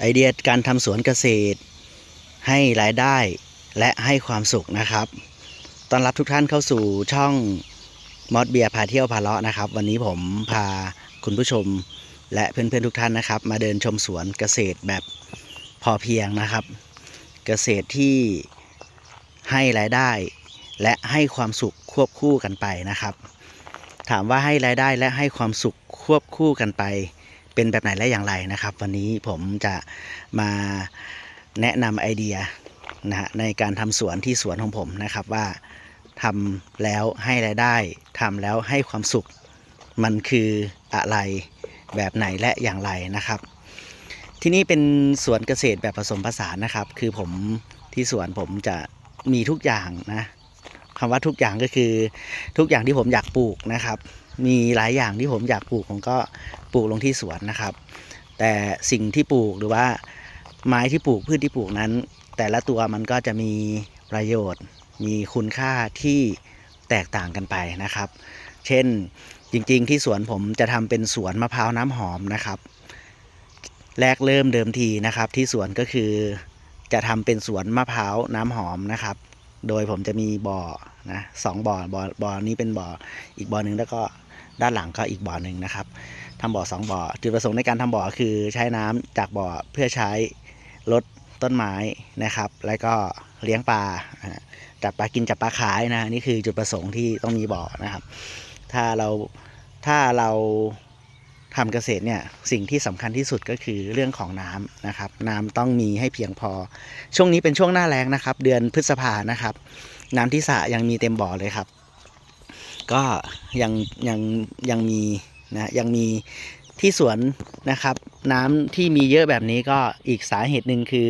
ไอเดียการทำสวนเกษตร ให้รายได้และให้ความสุขนะครับต้อนรับทุกท่านเข้าสู่ช่องมอดเบียร์พาเที่ยวพาเลาะนะครับ วันนี้ผมพาคุณผู้ชมและเพื่อนๆทุกท่านนะครับ มาเดินชมสวนเกษตรแบบพอเพียงนะครับ เกษตรที่ให้รายได้ และให้ความสุขควบคู่กันไปนะครับ ถามว่าให้รายได้และให้ความสุขควบคู่กันไป เป็นแบบไหนและอย่างไรนะครับ วันนี้ผมจะมาแนะนำไอเดียนะฮะในการทำสวนที่สวนของผมนะครับว่าทำแล้วให้รายได้ทำแล้วให้ความสุข มันคืออะไรแบบไหนและอย่างไรนะครับ ที่นี่เป็นสวนเกษตรแบบผสมผสานนะครับ คือผมที่สวนผมจะมีทุกอย่างนะคำว่าทุกอย่างก็คือทุกอย่างที่ผมอยากปลูกนะครับ มีหลายอย่างที่ผมอยากปลูกผมก็ ปลูกลงที่สวนนะครับ แต่สิ่งที่ปลูกหรือว่าไม้ที่ปลูกพืชที่ปลูกนั้น แต่ละตัวมันก็จะมีประโยชน์ มีคุณค่าที่แตกต่างกันไปนะครับ เช่นจริงๆ ที่สวนผมจะทำเป็นสวนมะพร้าวน้ำหอมนะครับ แรกเริ่มเดิมทีนะครับ ที่สวนก็คือจะทำเป็นสวนมะพร้าวน้ำหอมนะครับ โดยผมจะมีบ่อนะสองบ่อบ่อบ่อนี้เป็นบ่ออีกบ่อหนึ่งแล้วก็ ด้านหลังก็อีกบ่อหนึ่งนะครับทำบ่อสองบ่อจุดประสงค์ในการทำบ่อคือใช้น้ำจากบ่อเพื่อใช้ลดต้นไม้นะครับ แล้วก็เลี้ยงปลาจับปลากินจับปลาขายนะนี่คือจุดประสงค์ที่ต้องมีบ่อนะครับ ถ้าเราถ้าเราทำเกษตรเนี่ยสิ่งที่สำคัญที่สุดก็คือเรื่องของน้ำนะครับ น้ำต้องมีให้เพียงพอ ช่วงนี้เป็นช่วงหน้าแล้งนะครับ เดือนพฤษภานะครับ น้ำที่สระยังมีเต็มบ่อเลยครับ ก็ยังยังยังมีนะยังมีที่สวนนะครับน้ำที่มีเยอะแบบนี้ก็อีกสาเหตุหนึ่งคือ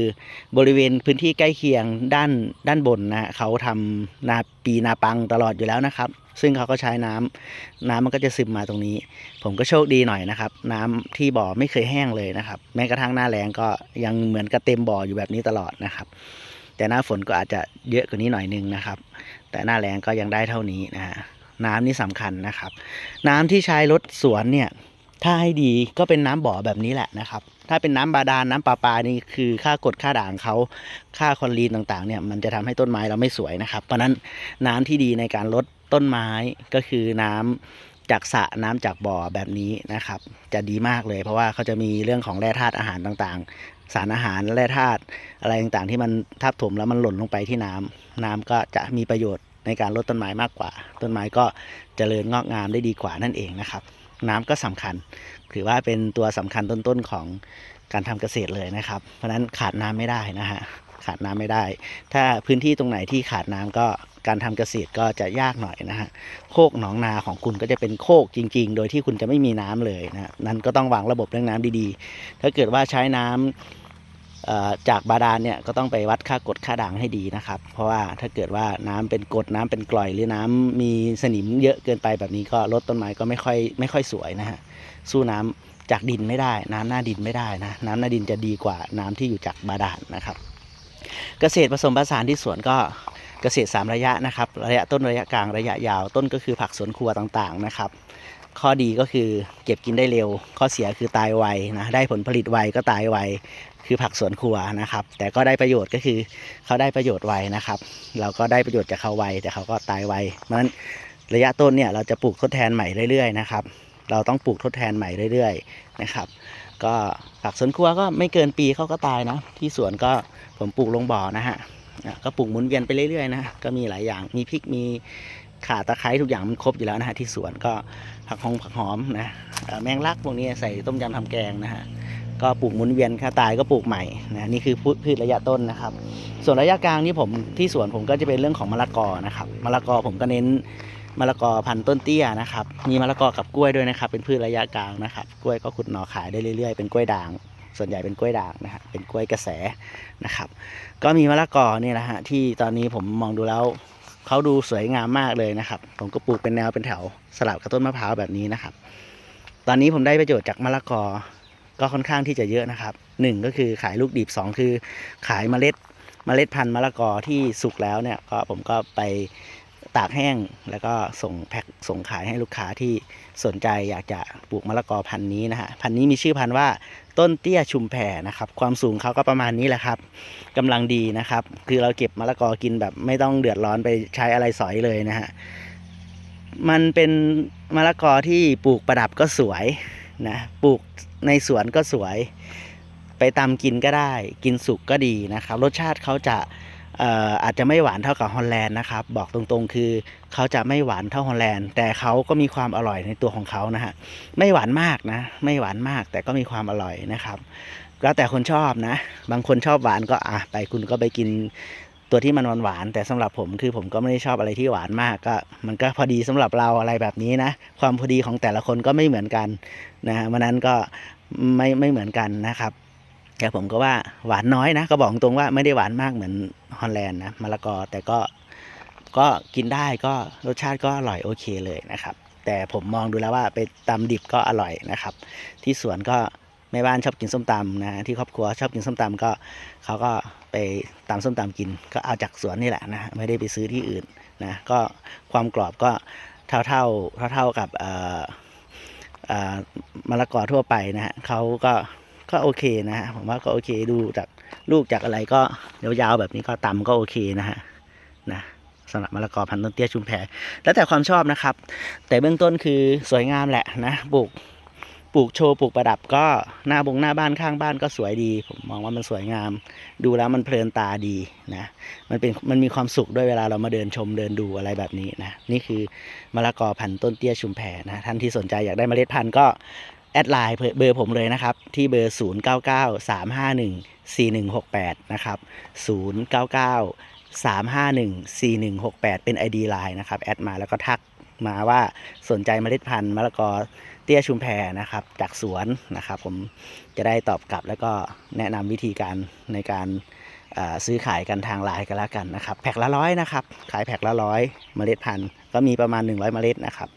บริเวณพื้นที่ใกล้เคียงด้านด้านบนนะฮะเขาทำนาปีนาปังตลอดอยู่แล้วนะครับ ซึ่งเขาก็ใช้น้ำน้ำมันก็จะซึมมาตรงนี้ ผมก็โชคดีหน่อยนะครับ น้ำที่บ่อไม่เคยแห้งเลยนะครับ แม้กระทั่งหน้าแล้งก็ยังเหมือนกับเต็มบ่ออยู่แบบนี้ตลอดนะครับ แต่หน้าฝนก็อาจจะเยอะกว่านี้หน่อยนึงนะครับ แต่หน้าแล้งก็ยังได้เท่านี้นะฮะ น้ำนี่สำคัญนะครับ น้ำที่ใช้รถสวนเนี่ยถ้าให้ดีก็เป็นน้ำบ่อแบบนี้แหละนะครับ ถ้าเป็นน้ำบาดาลน้ำประปานี่คือค่ากดค่าด่างเขาค่าคลอรีนต่างๆเนี่ยมันจะทำให้ต้นไม้เราไม่สวยนะครับ เพราะนั้นน้ำที่ดีในการลดต้นไม้ก็คือน้ำจากสระน้ำจากบ่อแบบนี้นะครับ จะดีมากเลย เพราะว่าเขาจะมีเรื่องของแร่ธาตุอาหารต่างๆ สารอาหารแร่ธาตุอะไรต่างๆ ที่มันทับถมแล้วมันหล่นลงไปที่น้ำน้ำก็จะมีประโยชน์ ในการลดต้นไม้มากกว่า ต้นไม้ก็เจริญงอกงามได้ดีกว่านั่นเองนะครับ น้ำก็สำคัญ ถือว่าเป็นตัวสำคัญต้นๆของการทำเกษตรเลยนะครับ เพราะฉะนั้นขาดน้ำไม่ได้นะฮะขาดน้ำไม่ได้ ถ้าพื้นที่ตรงไหนที่ขาดน้ำก็การทำเกษตรก็จะยากหน่อยนะฮะ โคกหนองนาของคุณก็จะเป็นโคกจริง ๆ โดยที่คุณจะไม่มีน้ำเลยนะ นั่นก็ต้องวางระบบเรื่องน้ำดีๆ ถ้าเกิดว่าใช้น้ำเอ่อ จากบาดาลเนี่ยก็ต้องไปวัดค่ากดค่าด่างให้ดีนะครับ เพราะว่าถ้าเกิดว่าน้ำเป็นกดน้ำเป็นกร่อย หรือน้ำมีสนิมเยอะเกินไปแบบนี้ก็ลดต้นไม้ก็ไม่ค่อยไม่ค่อยสวยนะฮะสู้น้ำจากดินไม่ได้ น้ำหน้าดินไม่ได้นะน้ำหน้าดินจะดีกว่าน้ำที่อยู่จากบาดาลนะครับ เกษตรผสมผสานที่สวนก็เกษตร 3 ระยะนะครับ ระยะต้นระยะกลางระยะยาวต้นก็คือผักสวนครัวต่างๆนะครับ ข้อดีก็คือเก็บกินได้เร็ว ข้อเสียคือตายไวนะได้ผลผลิตไวก็ตายไว คือผักสวนครัวนะครับ แต่ก็ได้ประโยชน์ก็คือเขาได้ประโยชน์ไวนะครับ เราก็ได้ประโยชน์จากเขาไวแต่เขาก็ตายไวเพราะฉะนั้นระยะต้นเนี่ยเราจะปลูกทดแทนใหม่เรื่อยๆนะครับ เราต้องปลูกทดแทนใหม่เรื่อยๆนะครับ ก็ผักสวนครัวก็ไม่เกินปีเขาก็ตายนะที่สวนก็ผมปลูกลงบ่อนะฮะก็ปลูกหมุนเวียนไปเรื่อยๆนะก็มีหลายอย่างมีพริกมีข่าตะไคร้ทุกอย่างมันครบอยู่แล้วนะฮะที่สวนก็ผักหงผักหอมนะแมงลักพวกนี้ใส่ต้มยำทำแกงนะฮะ ก็ปลูกหมุนเวียนค่าตายก็ปลูกใหม่นะนี่คือพืชพืชระยะต้นนะครับ ส่วนระยะกลางนี่ผมที่สวนผมก็จะเป็นเรื่องของมะละกอนะครับมะละกอผมก็เน้นมะละกอพันธุ์ต้นเตี้ยนะครับ มีมะละกอกับกล้วยด้วยนะครับ เป็นพืชระยะกลางนะครับ กล้วยก็ขุดหน่อขายได้เรื่อยๆ เป็นกล้วยด่าง ส่วนใหญ่เป็นกล้วยด่างนะฮะเป็นกล้วยกระแสนะครับ ก็มีมะละกอเนี่ยนะฮะที่ตอนนี้ผมมองดูแล้วเขาดูสวยงามมากเลยนะครับ ผมก็ปลูกเป็นแนวเป็นแถวสลับกับต้นมะพร้าวแบบนี้นะครับ ตอนนี้ผมได้ประโยชน์จากมะละกอ ก็ค่อนข้างที่จะเยอะนะครับหนึ่งก็คือขายลูกดิบสองคือ ขายเมล็ดเมล็ดพันธุ์มะละกอที่สุกแล้วเนี่ยก็ผมก็ไปตากแห้งแล้วก็ส่งแพ็คส่งขายให้ลูกค้าที่สนใจอยากจะปลูกมะละกอพันธุ์นี้นะฮะพันธุ์นี้มีชื่อพันธุ์ว่าต้นเตี้ยชุมแพนะครับ ความสูงเขาก็ประมาณนี้แหละครับกำลังดีนะครับ คือเราเก็บมะละกอกินแบบไม่ต้องเดือดร้อนไปใช้อะไรสอยเลยนะฮะมันเป็นมะละกอที่ปลูกประดับก็สวยนะปลูก ในสวนก็สวย ไปตำกินก็ได้ กินสุกก็ดีนะครับ รสชาติเขาจะอาจจะไม่หวานเท่ากับฮอลแลนด์นะครับ บอกตรงๆ คือเขาจะไม่หวานเท่าฮอลแลนด์ แต่เขาก็มีความอร่อยในตัวของเขานะฮะ ไม่หวานมากนะ ไม่หวานมากแต่ก็มีความอร่อยนะครับ แล้วแต่คนชอบนะ บางคนชอบหวานก็อะไปคุณก็ไปกินตัวที่มันหวานๆแต่สำหรับผมคือผมก็ไม่ได้ชอบอะไรที่หวานมากก็ มันก็พอดีสำหรับเราอะไรแบบนี้นะ ความพอดีของแต่ละคนก็ไม่เหมือนกันนะฮะวันนั้นก็ ไม่ไม่เหมือนกันนะครับ แต่ผมก็ว่าหวานน้อยนะ ก็บอกตรงว่าไม่ได้หวานมากเหมือนฮอลแลนด์นะมะละกอแต่ก็ก็กินได้ก็รสชาติก็อร่อยโอเคเลยนะครับ แต่ผมมองดูแล้วว่าไปตำดิบก็อร่อยนะครับ ที่สวนก็แม่บ้านชอบกินส้มตำนะที่ครอบครัวชอบกินส้มตำก็เขาก็ไปตำส้มตำกิน ก็เอาจากสวนนี่แหละนะไม่ได้ไปซื้อที่อื่นนะก็ความกรอบก็เท่าเท่าเท่าเท่ากับเอ่อ มะละกอทั่วไปนะฮะเขาก็ก็โอเคนะฮะผมว่าก็โอเคดูจากลูกจากอะไรก็ยาวๆแบบนี้ก็ตำก็โอเคนะฮะนะสำหรับมะละกอพันธุ์ต้นเตี้ยชุมแพแล้วแต่ความชอบนะครับ แต่เบื้องต้นคือสวยงามแหละนะปลูก ปลูกโชว์ปลูกประดับก็หน้าบงหน้าบ้านข้างบ้านก็สวยดี ผมมองว่ามันสวยงาม ดูแล้วมันเพลินตาดีนะมันเป็นมันมีความสุขด้วยเวลาเรามาเดินชมเดินดูอะไรแบบนี้นะนี่คือมะละกอพันธุ์ต้นเตี้ยชุมแพนะท่านที่สนใจอยากได้เมล็ดพันธุ์ก็แอดไลน์เบอร์ผมเลยนะครับ ที่เบอร์ 0 9 9 3 5 1 4 1 6 8 นะครับ 0 9 9 3 5 1 4 1 6 8 เป็น ID ไลน์นะครับ แอดมาแล้วก็ทักมาว่าสนใจเมล็ดพันธุ์มะละกอ เตี้ยชุมแพนะครับจากสวนนะครับ ผมจะได้ตอบกลับแล้วก็แนะนำวิธีการในการซื้อขายกันทางไลน์กันแล้วกันนะครับ แพ็คละร้อยนะครับขายแพ็คละร้อยเมล็ดพันธุ์ก็มีประมาณ 100 เมล็ดนะครับ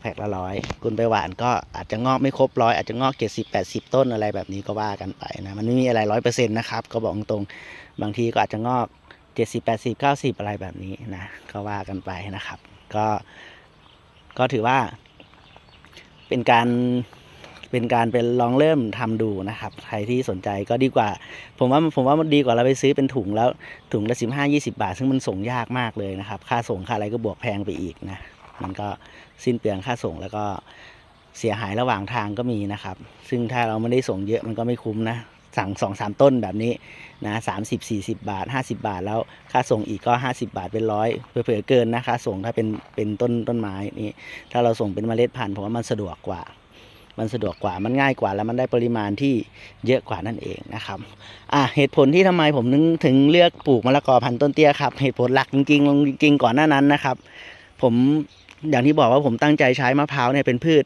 แพ็คละร้อยคุณไปหวานก็อาจจะงอกไม่ครบร้อยอาจจะงอกเจ็ดสิบแปดสิบต้นอะไรแบบนี้ก็ว่ากันไปนะมันไม่มีอะไรร้อยเปอร์เซ็นต์นะครับก็บอกตรงๆบางทีก็อาจจะงอกเจ็ดสิบแปดสิบเก้าสิบอะไรแบบนี้นะก็ว่ากันไปนะครับ ก็ก็ถือว่า เป็นการเป็นการเป็นลองเริ่มทำดูนะครับ ใครที่สนใจก็ดีกว่า ผมว่าผมว่ามันดีกว่าเราไปซื้อเป็นถุงแล้วถุงละสิบห้ายี่สิบาท ซึ่งมันส่งยากมากเลยนะครับ ค่าส่งค่าอะไรก็บวกแพงไปอีกนะ มันก็สิ้นเปลืองค่าส่งแล้วก็เสียหายระหว่างทางก็มีนะครับ ซึ่งถ้าเราไม่ได้ส่งเยอะมันก็ไม่คุ้มนะ สั่งสองสามต้นแบบนี้นะสามสิบสี่สิบาทห้าสิบาท แล้วค่าส่งอีกก็ห้าสิบาทเป็นร้อยเผื่อเกินนะค่าส่งถ้าเป็นเป็นต้นต้นไม้นี่ถ้าเราส่งเป็นเมล็ดพันธุ์ผมว่ามันสะดวกกว่า มันสะดวกกว่ามันง่ายกว่าแล้วมันได้ปริมาณที่เยอะกว่านั่นเองนะครับอะเหตุผลที่ทำไมผมนึงถึงเลือกปลูกมะละกอพันธุ์ต้นเตี้ยครับเหตุผลหลักจริงๆจริงๆก่อนหน้านั้นนะครับ ผมอย่างที่บอกว่าผมตั้งใจใช้มะพร้าวเนี่ยเป็นพืช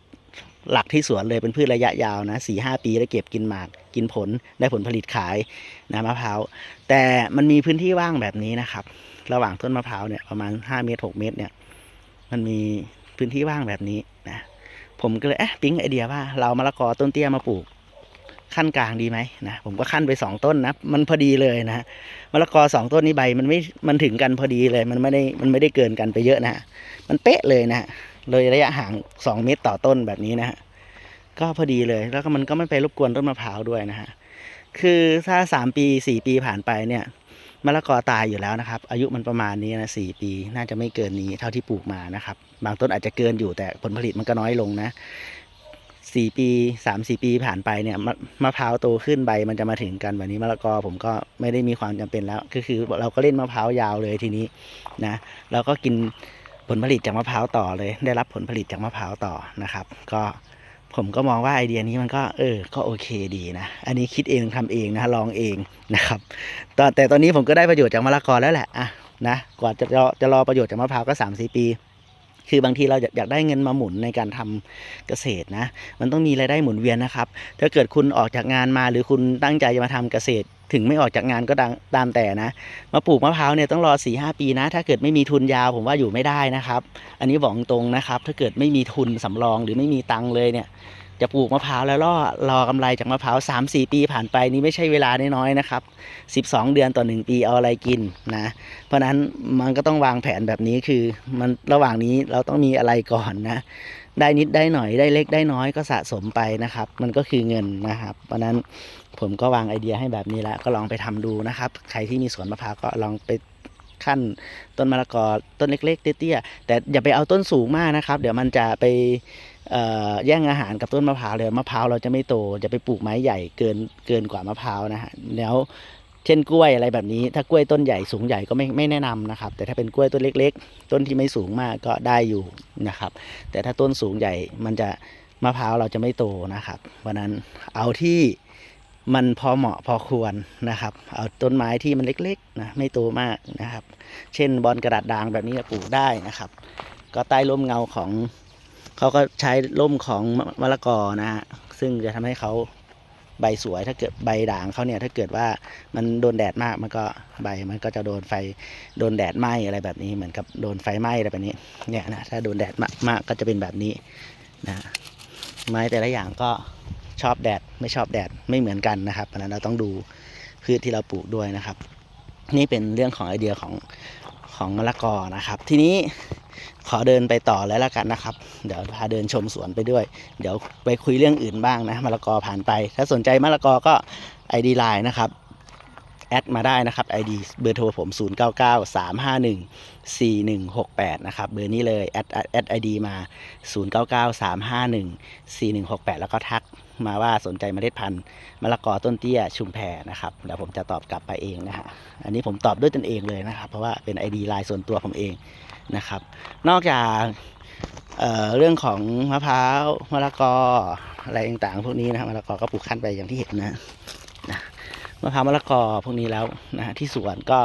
หลักที่สวนเลยเป็นพืชระยะยาวนะสี่ห้าปีแล้เก็บกินหมากกินผลได้ผลผลิตขายนะมะพร้าวแต่มันมีพื้นที่ว่างแบบนี้นะครับ ระหว่างต้นมะพร้าวเนี่ยประมาณห้าเมตรหกเมตรเนี่ยมันมีพื้นที่ว่างแบบนี้นะผมก็เลยเอ๊ะปิ๊งไอเดียว่าเรามะละกอต้นเตี้ยมาปลูกขั้นกลางดีไหมนะผมก็ขั้นไปสองต้นนะมันพอดีเลยนะมะละกอสองต้นนี้ใบมันไม่มันถึงกันพอดีเลย มันไม่ได้มันไม่ได้เกินกันไปเยอะนะมันเป๊ะเลยนะ เลยระยะห่างสองเมตรต่อต้นแบบนี้นะฮะก็พอดีเลย แล้วก็มันก็ไม่ไปรบกวนต้นมะพร้าวด้วยนะฮะคือถ้าสามปีสี่ปีผ่านไปเนี่ยมะละกอตายอยู่แล้วนะครับ อายุมันประมาณนี้นะสี่ปี น่าจะไม่เกินนี้เท่าที่ปลูกมานะครับ บางต้นอาจจะเกินอยู่แต่ผลผลิตมันก็น้อยลงนะสี่ปีสามสี่ปีผ่านไปเนี่ยมะมะพร้าวโตขึ้นใบมันจะมาถึงกันแบบนี้มะละกอผมก็ไม่ได้มีความจำเป็นแล้ว ก็คือเราก็เล่นมะพร้าวยาวเลยทีนี้นะเราก็กิน ผลผลิตจากมะพร้าวต่อเลย ได้รับผลผลิตจากมะพร้าวต่อนะครับ ก็ผมก็มองว่าไอเดียนี้มันก็เออ ก็โอเคดีนะ อันนี้คิดเองทำเองนะลองเองนะครับตอนแต่ตอนนี้ผมก็ได้ประโยชน์จากมะละกอแล้วแหละอะนะ กว่าจะรอจะรอประโยชน์จากมะพร้าวก็สามสี่ปี คือบางทีเราอยากอยากได้เงินมาหมุนในการทำเกษตรนะ มันต้องมีรายได้หมุนเวียนนะครับ ถ้าเกิดคุณออกจากงานมาหรือคุณตั้งใจจะมาทำเกษตร ถึงไม่ออกจากงานก็ดังตามแต่นะมาปลูกมะพร้าวเนี่ยต้องรอ4ีหปีนะ ถ้าเกิดไม่มีทุนยาวผมว่าอยู่ไม่ได้นะครับ อันนี้บอกตรงนะครับ ถ้าเกิดไม่มีทุนสำรองหรือไม่มีตังค์เลยเนี่ยจะปลูกมะพร้าวแล้วรอรอกำไรจากมะพร้าวสามสี่ปีผ่านไปนี่ไม่ใช่เวลาน้อยๆนะครับสิบสองเดือนต่อหนึ่งปีเอาอะไรกินนะ เพราะนั้นมันก็ต้องวางแผนแบบนี้คือมันระหว่างนี้เราต้องมีอะไรก่อนนะ ได้นิดได้หน่อยได้เล็กได้น้อยก็สะสมไปนะครับ มันก็คือเงินนะครับ เพราะนั้น ผมก็วางไอเดียให้แบบนี้แล้วก็ลองไปทำดูนะครับ ใครที่มีสวนมะพร้าวก็ลองไปขั้นต้นมะละกอต้นเล็ก ๆ เตี้ยๆแต่อย่าไปเอาต้นสูงมากนะครับ เดี๋ยวมันจะไปแย่งอาหารกับต้นมะพร้าวเลยมะพร้าวเราจะไม่โตจะไปปลูกไม้ใหญ่เกินเกินกว่ามะพร้าวนะฮะแล้วเช่นกล้วยอะไรแบบนี้ ถ้ากล้วยต้นใหญ่สูงใหญ่ก็ไม่ไม่แนะนำนะครับ แต่ถ้าเป็นกล้วยต้นเล็ก ๆ ต้นที่ไม่สูงมากก็ได้อยู่นะครับ แต่ถ้าต้นสูงใหญ่มันจะมะพร้าวเราจะไม่โตนะครับเพราะนั้นเอาที่ มันพอเหมาะพอควรนะครับ เอาต้นไม้ที่มันเล็กๆนะไม่โตมากนะครับ เช่นบอลกระดาษด่างแบบนี้ปลูกได้นะครับ ก็ใต้ร่มเงาของเขาก็ใช้ร่มของมะละกอนะฮะซึ่งจะทำให้เขาใบสวยถ้าเกิดใบด่างเขาเนี่ยถ้าเกิดว่ามันโดนแดดมากมันก็ใบมันก็จะโดนไฟโดนแดดไหม้อะไรแบบนี้เหมือนกับโดนไฟไหม้อะไรแบบนี้เนี่ยนะถ้าโดนแดดมากมากก็จะเป็นแบบนี้นะไม้แต่ละอย่างก็ ชอบแดดไม่ชอบแดดไม่เหมือนกันนะครับเพราะนั้นเราต้องดูพืชที่เราปลูกด้วยนะครับ นี่เป็นเรื่องของไอเดียของของมะละกอนะครับ ทีนี้ขอเดินไปต่อแล้วละกันนะครับ เดี๋ยวพาเดินชมสวนไปด้วย เดี๋ยวไปคุยเรื่องอื่นบ้างนะมะละกอผ่านไป ถ้าสนใจมะละกอก็ ID Line นะครับแอดมาได้นะครับ ID เบอร์โทรผม 0 9 9 3 5 1 4 1 6 8 นะครับ เบอร์นี้เลย แอดแอดไอดีมา 0 9 9 3 5 1 4 1 6 8 แล้วก็ทัก มาว่าสนใจเมล็ดพันธุ์มะละกอต้นเตี้ยชุมแพนะครับเดี๋ยวผมจะตอบกลับไปเองนะฮะอันนี้ผมตอบด้วยตนเองเลยนะครับ เพราะว่าเป็น ID ไลน์ส่วนตัวผมเองนะครับ นอกจากเเรื่องของมะพร้าวมะละกออะไรต่างๆพวกนี้นะครับมะละกอก็ปลูกขั้นไปอย่างที่เห็นนะนะมะพร้าวมะละกอพวกนี้แล้วนะฮะที่สวนก็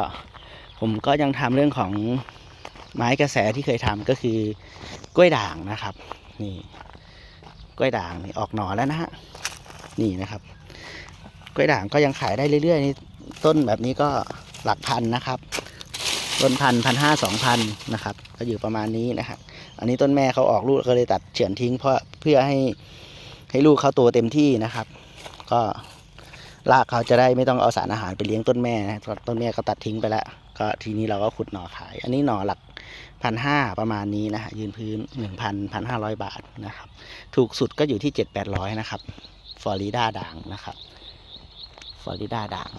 ผมก็ยังทำเรื่องของไม้กระแสที่เคยทำก็คือกล้วยด่างนะครับนี่ กล้วยด่างนี่ออกหน่อแล้วนะฮะนี่นะครับ กล้วยด่างก็ยังขายได้เรื่อยๆนี่ต้นแบบนี้ก็หลักพันนะครับ ต้นพันพันห้าสองพันนะครับ ก็อยู่ประมาณนี้นะครับ อันนี้ต้นแม่เขาออกลูกก็เลยตัดเฉือนทิ้ง เพราะเพื่อให้ให้ลูกเขาโตเต็มที่นะครับ ก็รากเขาจะได้ไม่ต้องเอาสารอาหารไปเลี้ยงต้นแม่นะต้นแม่เขาตัดทิ้งไปแล้ว ก็ทีนี้เราก็ขุดหน่อขาย อันนี้หน่อหลักพันห้าประมาณนี้นะฮะยืนพื้นหนึ่งพันพันห้าร้อยบาทนะครับ ถูกสุดก็อยู่ที่เจ็ดแปดร้อยนะครับฟลอริดาด่างนะครับฟลอริดาด่าง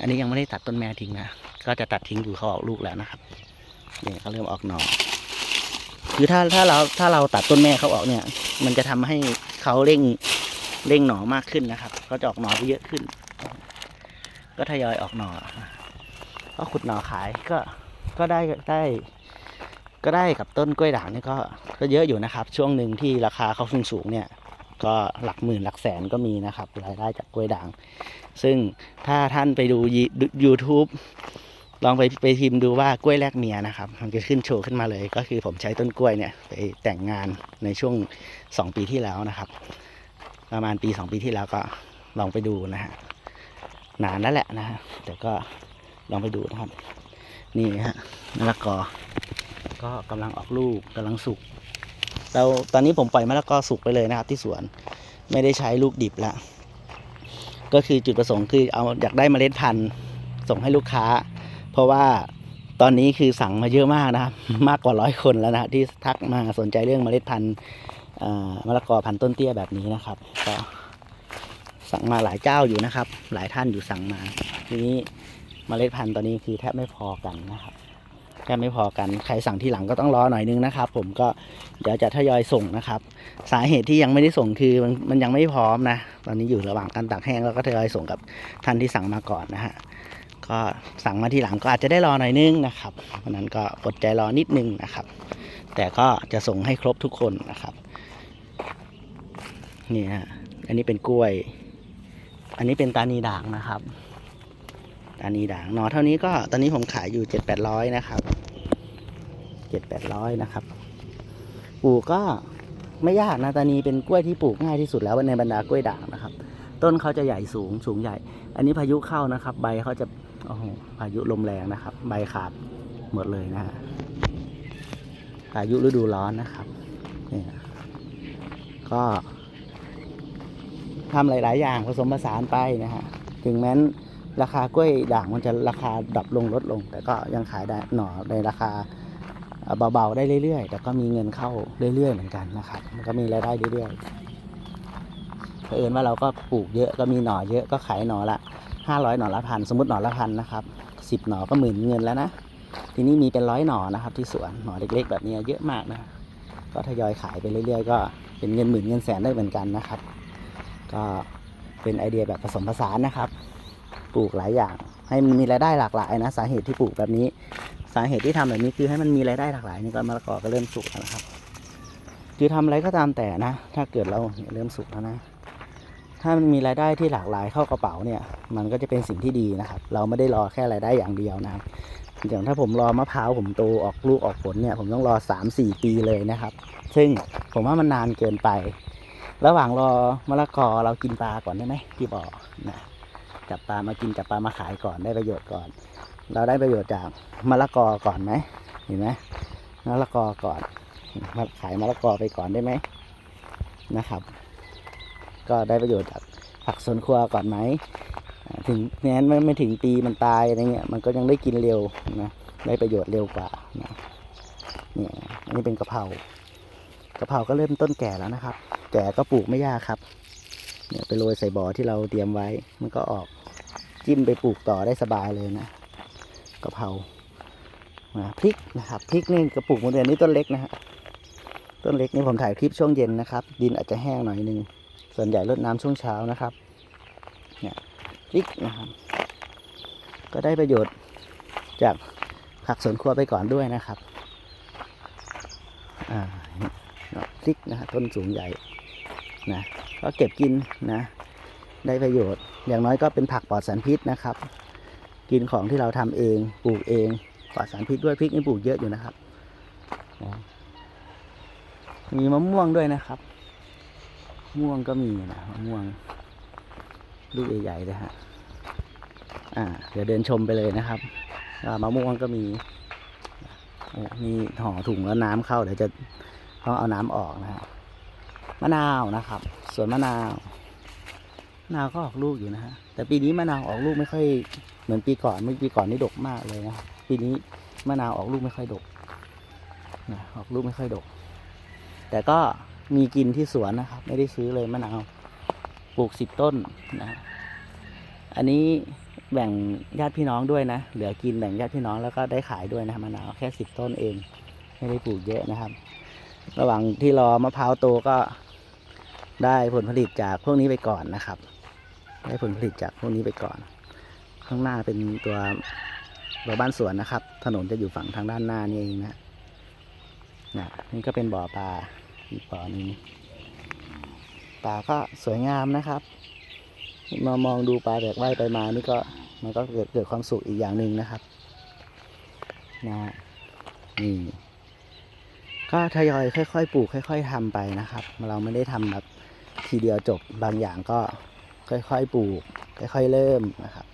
อันนี้ยังไม่ได้ตัดต้นแม่ทิ้งนะ ก็จะตัดทิ้งอยู่เขาออกลูกแล้วนะครับเนี่ยเขาเริ่มออกหน่อคือถ้าถ้าเราถ้าเราตัดต้นแม่เขาออกเนี่ย มันจะทำให้เขาเร่งเร่งหน่อมากขึ้นนะครับเขาจะออกหน่อเยอะขึ้น ก็ทยอยออกหน่อ ก็ขุดหน่อขายก็ก็ได้ได้ ก็ได้กับต้นกล้วยด่างนี่ก็ก็เยอะอยู่นะครับ ช่วงหนึ่งที่ราคาเขาสูงสูงเนี่ย ก็หลักหมื่นหลักแสนก็มีนะครับรายได้จากกล้วยด่าง ซึ่งถ้าท่านไปดูยูทูบลองไปไปพิมพ์ดูว่ากล้วยแลกเมียนะครับ มันจะขึ้นโชว์ขึ้นมาเลย ก็คือผมใช้ต้นกล้วยเนี่ยไปแต่งงานในช่วงสองปีที่แล้วนะครับ ประมาณปีสองปีที่แล้วก็ลองไปดูนะฮะนานแล้วแหละนะฮะแต่ก็ องไปดูนะครับ นี่ฮะมะละกอ ก็กำลังออกลูกกำลังสุกเราตอนนี้ผมปล่อยมะละกอสุกไปเลยนะครับ ที่สวนไม่ได้ใช้ลูกดิบละก็คือจุดประสงค์คือเอาอยากได้เมล็ดพันธุ์ส่งให้ลูกค้า เพราะว่าตอนนี้คือสั่งมาเยอะมากนะครับ มากกว่าร้อยคนแล้วนะที่ทักมาสนใจเรื่องเมล็ดพันธุ์มะละกอพันธุ์ต้นเตี้ยแบบนี้นะครับก็สั่งมาหลายเจ้าอยู่นะครับ หลายท่านอยู่สั่งมาทีนี้ เมล็ดพันธุ์ตอนนี้คือแทบไม่พอกันนะครับแทบไม่พอกันใครสั่งที่หลังก็ต้องรอหน่อยนึงนะครับ ผมก็เดี๋ยวจะทยอยส่งนะครับ สาเหตุที่ยังไม่ได้ส่งคือมันมันยังไม่พร้อมนะ ตอนนี้อยู่ระหว่างการตากแห้งแล้วก็ทยอยส่งกับท่านที่สั่งมาก่อนนะฮะก็สั่งมาทีหลังก็อาจจะได้รอหน่อยนึงนะครับเพราะฉะนั้นก็อดใจรอนิดนึงนะครับ แต่ก็จะส่งให้ครบทุกคนนะครับนี่ฮะอันนี้เป็นกล้วย อันนี้เป็นตานีด่างนะครับ ตานีด่างหนอเท่านี้ก็ตอนนี้ผมขายอยู่เจ็ดแปดร้อยนะครับเจ็ดแปดร้อยนะครับ ปลูกก็ไม่ยากนะตานีเป็นกล้วยที่ปลูกง่ายที่สุดแล้วในบรรดากล้วยด่างนะครับ ต้นเขาจะใหญ่สูงสูงใหญ่ อันนี้พายุเข้านะครับ ใบเขาจะโอ้โหพายุลมแรงนะครับ ใบขาดหมดเลยนะฮะพายุฤดูร้อนนะครับนี่ก็ทำหลาย ๆ อย่างผสมผสานไปนะฮะถึงแม้น ราคากล้วยด่างมันจะราคาดรอปลงลดลง แต่ก็ยังขายได้หน่อในราคาเอ่อเบาๆได้เรื่อยๆ แต่ก็มีเงินเข้าเรื่อยๆเหมือนกันนะครับ มันก็มีรายได้เรื่อยๆเผอิญว่าเราก็ปลูกเยอะก็มีหน่อเยอะก็ขายหน่อละห้าร้อยหน่อละพันสมมติหน่อละพันนะครับสิบหน่อก็หมื่นเงินแล้วนะ ทีนี้มีเป็นร้อยหน่อนะครับ ที่สวนหน่อเล็กๆ แบบนี้เยอะมากนะ ก็ทยอยขายไปเรื่อยๆ ก็เป็นเงินหมื่นเงินแสนได้เหมือนกันนะครับ ก็เป็นไอเดียแบบผสมผสานนะครับ ปลูกหลายอย่าง ให้มันมีรายได้หลากหลายนะ สาเหตุที่ปลูกแบบนี้ สาเหตุที่ทำแบบนี้คือให้มันมีรายได้หลากหลายนี่ก็มะละกอก็เริ่มสุกแล้วนะครับ คือทำอะไรก็ตามแต่นะ ถ้าเกิดเราเนี่ยเริ่มสุกแล้วนะ ถ้ามันมีรายได้ที่หลากหลายเข้ากระเป๋าเนี่ย มันก็จะเป็นสิ่งที่ดีนะครับ เราไม่ได้รอแค่รายได้อย่างเดียวนะครับอย่างถ้าผมรอมะพร้าวผมโตออกลูกออกผลเนี่ยผมต้องรอ 3-4 ปีเลยนะครับ ซึ่งผมว่ามันนานเกินไป ระหว่างรอมะละกอเรากินปลาก่อนได้ไหมที่บอกนะ จับปลามากินจับปลามาขายก่อนได้ประโยชน์ก่อน เราได้ประโยชน์จากมะละกอก่อนไหมเห็นไหมมะละกอก่อนมาขายมะละกอไปก่อนได้ไหมนะครับ ก็ได้ประโยชน์จากผักสวนครัวก่อนไหมถึงแม้นไม่ไม่ถึงปีมันตายอะไรเงี้ยมันก็ยังได้กินเร็วนะได้ประโยชน์เร็วกว่านะเนี่ยอันนี้เป็นกะเพรากะเพราก็เริ่มต้นแก่แล้วนะครับ แก่ก็ปลูกไม่ยากครับ เนี่ยไปโรยใส่บ่อที่เราเตรียมไว้ มันก็ออกจิ้มไปปลูกต่อได้สบายเลยนะกะเพรานะพริกนะครับพริกนี่กระปุกมะเดือนนี่ต้นเล็กนะฮะต้นเล็กนี่ผมถ่ายคลิปช่วงเย็นนะครับ ดินอาจจะแห้งหน่อยนึงส่วนใหญ่รดน้ำช่วงเช้านะครับเนี่ยพริกนะครับ ก็ได้ประโยชน์จากผักสวนครัวไปก่อนด้วยนะครับอ่าพริกนะฮะต้นสูงใหญ่นะ ก็เก็บกินนะ ได้ประโยชน์ อย่างน้อยก็เป็นผักปลอดสารพิษนะครับ กินของที่เราทำเองปลูกเองปลอดสารพิษด้วยพริกนี่ปลูกเยอะอยู่นะครับ มีมะม่วงด้วยนะครับ ม่วงก็มีนะมะม่วงลูกใหญ่ๆเลยฮะอ่าเดี๋ยวเดินชมไปเลยนะครับมะม่วงก็มีโอ้มีห่อถุงแล้วน้ำเข้าเดี๋ยวจะต้องเอาน้ำออกนะฮะ มะนาวนะครับสวนมะนาวมะนาวก็ออกลูกอยู่นะฮะแต่ปีนี้มะนาวออกลูกไม่ค่อยเหมือนปีก่อนเมื่อปีก่อนนี่ดกมากเลยนะปีนี้มะนาวออกลูกไม่ค่อยดกนะออกลูกไม่ค่อยดก แต่ก็มีกินที่สวนนะครับ ไม่ได้ซื้อเลยมะนาวปลูกสิบต้นนะอันนี้แบ่งญาติพี่น้องด้วยนะ เหลือกินแบ่งญาติพี่น้องแล้วก็ได้ขายด้วยนะมะนาวแค่สิบต้นเอง ไม่ได้ปลูกเยอะนะครับ ระหว่างที่รอมะพร้าวโตก็ ได้ผลผลิตจากพวกนี้ไปก่อนนะครับ ได้ผลผลิตจากพวกนี้ไปก่อน ข้างหน้าเป็นตัวตัวบ้านสวนนะครับ ถนนจะอยู่ฝั่งทางด้านหน้านี่เองนะนะนี่ก็เป็นบ่อปลาอีกบ่อหนึงปลาก็สวยงามนะครับมามองดูปลาแบกว่ายไปมานี่ก็มันก็เกิดเกิดความสุขอีกอย่างหนึ่งนะครับนะนี่ก็ทยอยค่อยๆปลูกค่อย ๆทำไปนะครับ เราไม่ได้ทำแบบ ทีเดียวจบบางอย่างก็ค่อยๆปลูก ค่อยๆเริ่มนะครับ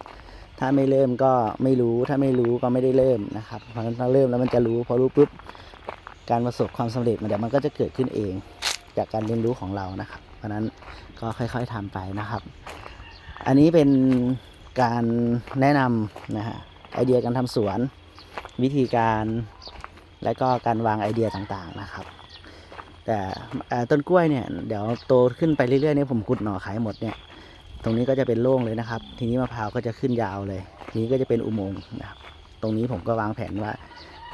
ถ้าไม่เริ่มก็ไม่รู้ถ้าไม่รู้ก็ไม่ได้เริ่มนะครับเพราะฉะนั้นถ้าเริ่มแล้วมันจะรู้พอรู้ปุ๊บการประสบความสำเร็จมันเดี๋ยวมันก็จะเกิดขึ้นเอง จากการเรียนรู้ของเรานะครับ เพราะฉะนั้นก็ค่อยๆทำไปนะครับ อันนี้เป็นการแนะนำนะฮะไอเดียการทำสวน วิธีการ และก็การวางไอเดียต่างๆนะครับ แต่ต้นกล้วยเนี่ยเดี๋ยวโตขึ้นไปเรื่อยๆเนี่ยผมขุดหน่อขายหมดเนี่ย ตรงนี้ก็จะเป็นโล่งเลยนะครับ ทีนี้มะพร้าวก็จะขึ้นยาวเลย ทีนี้ก็จะเป็นอุโมงค์นะครับ ตรงนี้ผมก็วางแผนว่า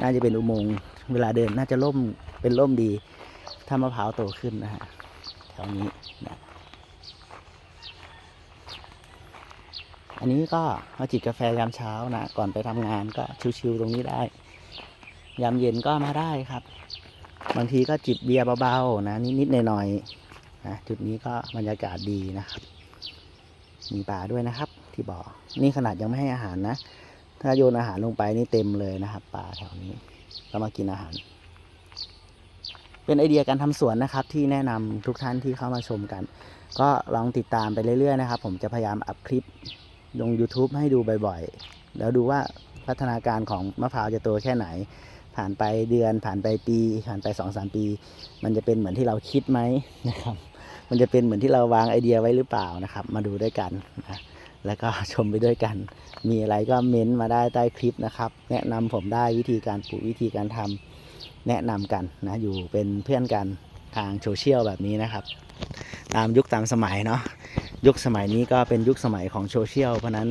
น่าจะเป็นอุโมงค์เวลาเดินน่าจะล่มเป็นล่มดี ถ้ามะพร้าวโตขึ้นนะฮะแถวนี้นะอันนี้ก็มาจิบกาแฟยามเช้านะก่อนไปทำงานก็ชิวๆตรงนี้ได้ ยามเย็นก็มาได้ครับ บางทีก็จิบเบียร์เบาๆนะนิดๆหน่อยๆนะจุดนี้ก็บรรยากาศดีนะครับ มีปลาด้วยนะครับ ที่บ่อนี่ขนาดยังไม่ให้อาหารนะ ถ้าโยนอาหารลงไปนี่เต็มเลยนะครับปลาแถวนี้ก็มากินอาหาร เป็นไอเดียการทำสวนนะครับ ที่แนะนำทุกท่านที่เข้ามาชมกัน ก็ลองติดตามไปเรื่อยๆนะครับ ผมจะพยายามอัพคลิปลง YouTube ให้ดูบ่อยๆ แล้วดูว่าพัฒนาการของมะพร้าวจะโตแค่ไหน ผ่านไปเดือนผ่านไปปี ผ่านไปสองสามปี มันจะเป็นเหมือนที่เราคิดไหมนะครับ มันจะเป็นเหมือนที่เราวางไอเดียไว้หรือเปล่านะครับ มาดูด้วยกันนะแล้วก็ชมไปด้วยกัน มีอะไรก็เม้นต์มาได้ใต้คลิปนะครับ แนะนำผมได้วิธีการปลูกวิธีการทำแนะนำกันนะอยู่เป็นเพื่อนกันทางโซเชียลแบบนี้นะครับ ตามยุคตามสมัยเนาะยุคสมัยนี้ก็เป็นยุคสมัยของโซเชียลเพราะนั้น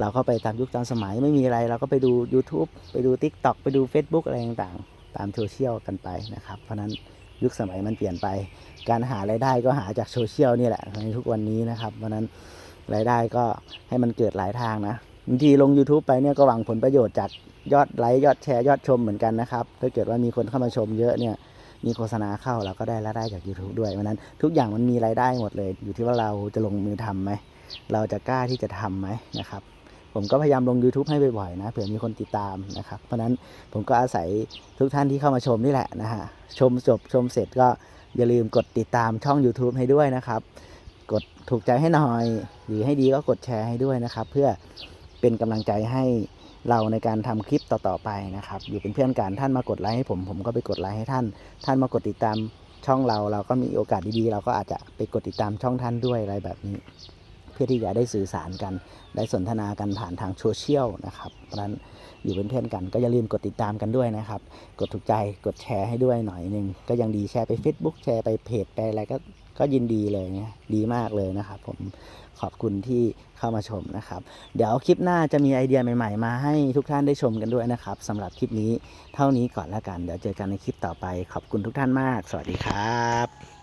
เราก็ไปตามยุคตามสมัยไม่มีอะไร เราก็ไปดู YouTube ไปดู TikTok ไปดู Facebook อะไรต่างๆ ตามโซเชียลกันไปนะครับ เพราะนั้นยุคสมัยมันเปลี่ยนไป การหารายได้ก็หาจากโซเชียลนี่แหละในทุกวันนี้นะครับ เพราะนั้นรายได้ก็ให้มันเกิดหลายทางนะบางทีลง YouTube ไปเนี่ยก็หวังผลประโยชน์จากยอดไลค์ยอดแชร์ยอดชมเหมือนกันนะครับ ถ้าเกิดว่ามีคนเข้ามาชมเยอะเนี่ยมีโฆษณาเข้าเราก็ได้รายได้จาก YouTube ด้วยเพราะนั้นทุกอย่างมันมีรายได้หมดเลย อยู่ที่ว่าเราจะลงมือทำไหมเราจะกล้าที่จะทำไหมนะครับ ผมก็พยายามลง YouTube ให้บ่อยๆนะเผื่อมีคนติดตามนะครับ เพราะนั้นผมก็อาศัยทุกท่านที่เข้ามาชมนี่แหละนะฮะชมจบชมเสร็จก็อย่าลืมกดติดตามช่อง YouTube ให้ด้วยนะครับ กดถูกใจให้หน่อย หรือให้ดีก็กดแชร์ให้ด้วยนะครับ เพื่อเป็นกำลังใจให้เราในการทำคลิปต่อๆไปนะครับ อยู่เป็นเพื่อนกันท่านมากดไลค์ให้ผม ผมก็ไปกดไลค์ให้ท่าน ท่านมากดติดตามช่องเรา เราก็มีโอกาสดีๆ เราก็อาจจะไปกดติดตามช่องท่านด้วยอะไรแบบนี้ พื่อที่จะได้สื่อสารกัน ได้สนทนากันผ่านทางโซเชียลนะครับเพราะนั้นอยู่เป็นเพื่อนกันก็อย่าลืมกดติดตามกันด้วยนะครับ กดถูกใจกดแชร์ให้ด้วยหน่อยหนึ่งก็ยังดีแชร์ไป Facebook แชร์ไปเพจไปอะไรก็ก็ยินดีเลยเนี่ยดีมากเลยนะครับ ผมขอบคุณที่เข้ามาชมนะครับ เดี๋ยวคลิปหน้าจะมีไอเดียใหม่ ๆ มาให้ทุกท่านได้ชมกันด้วยนะครับสำหรับคลิปนี้เท่านี้ก่อนแล้วกัน เดี๋ยวเจอกันในคลิปต่อไป ขอบคุณทุกท่านมาก สวัสดีครับ